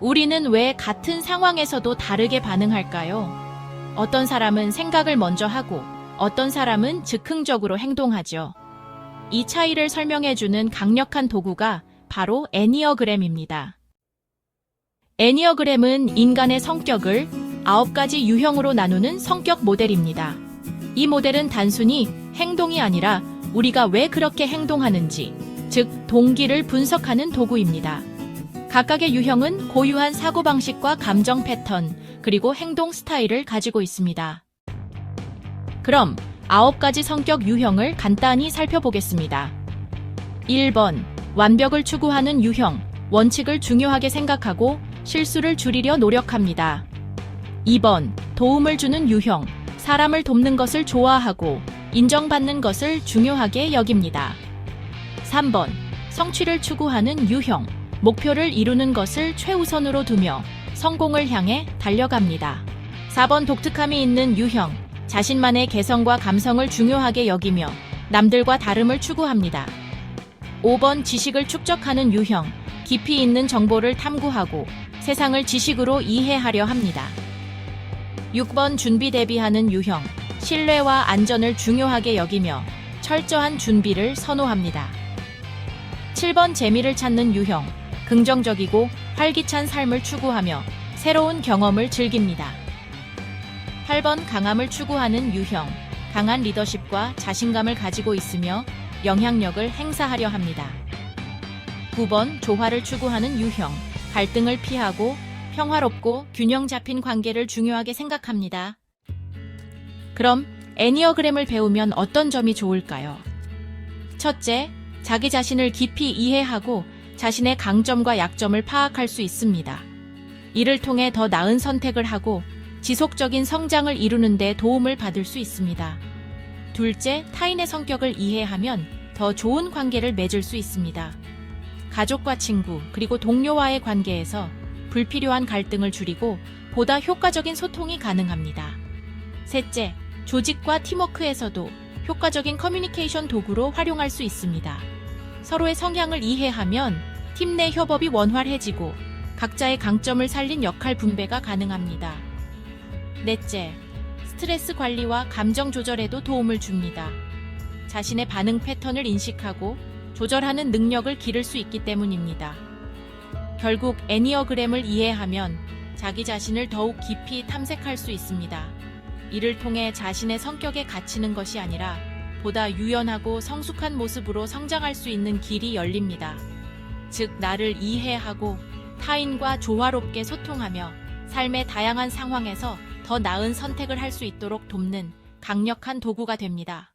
우리는 왜 같은 상황에서도 다르게 반응할까요? 어떤 사람은 생각을 먼저 하고 어떤 사람은 즉흥적으로 행동하죠. 이 차이를 설명해주는 강력한 도구가 바로 애니어그램입니다. 애니어그램은 인간의 성격을 아홉 가지 유형으로 나누는 성격 모델입니다. 이 모델은 단순히 행동이 아니라 우리가 왜 그렇게 행동하는지, 즉, 동기를 분석하는 도구입니다. 각각의 유형은 고유한 사고방식과 감정 패턴, 그리고 행동 스타일을 가지고 있습니다. 그럼 아홉 가지 성격 유형을 간단히 살펴보겠습니다. 1번. 완벽을 추구하는 유형. 원칙을 중요하게 생각하고 실수를 줄이려 노력합니다. 2번. 도움을 주는 유형. 사람을 돕는 것을 좋아하고 인정받는 것을 중요하게 여깁니다. 3번. 성취를 추구하는 유형. 목표를 이루는 것을 최우선으로 두며 성공을 향해 달려갑니다. 4번. 독특함이 있는 유형. 자신만의 개성과 감성을 중요하게 여기며 남들과 다름을 추구합니다. 5번. 지식을 축적하는 유형. 깊이 있는 정보를 탐구하고 세상을 지식으로 이해하려 합니다. 6번 준비 대비하는 유형, 신뢰와 안전을 중요하게 여기며 철저한 준비를 선호합니다. 7번 재미를 찾는 유형, 긍정적이고 활기찬 삶을 추구하며 새로운 경험을 즐깁니다. 8번 강함을 추구하는 유형, 강한 리더십과 자신감을 가지고 있으며 영향력을 행사하려 합니다. 9번 조화를 추구하는 유형, 갈등을 피하고 평화롭고 균형 잡힌 관계를 중요하게 생각합니다. 그럼 애니어그램을 배우면 어떤 점이 좋을까요? 첫째, 자기 자신을 깊이 이해하고 자신의 강점과 약점을 파악할 수 있습니다. 이를 통해 더 나은 선택을 하고 지속적인 성장을 이루는 데 도움을 받을 수 있습니다. 둘째, 타인의 성격을 이해하면 더 좋은 관계를 맺을 수 있습니다. 가족과 친구, 그리고 동료와의 관계에서 불필요한 갈등을 줄이고 보다 효과적인 소통이 가능합니다. 셋째, 조직과 팀워크에서도 효과적인 커뮤니케이션 도구로 활용할 수 있습니다. 서로의 성향을 이해하면 팀 내 협업이 원활해지고 각자의 강점을 살린 역할 분배가 가능합니다. 넷째, 스트레스 관리와 감정 조절에도 도움을 줍니다. 자신의 반응 패턴을 인식하고 조절하는 능력을 기를 수 있기 때문입니다. 결국 애니어그램을 이해하면 자기 자신을 더욱 깊이 탐색할 수 있습니다. 이를 통해 자신의 성격에 갇히는 것이 아니라 보다 유연하고 성숙한 모습으로 성장할 수 있는 길이 열립니다. 즉, 나를 이해하고 타인과 조화롭게 소통하며 삶의 다양한 상황에서 더 나은 선택을 할 수 있도록 돕는 강력한 도구가 됩니다.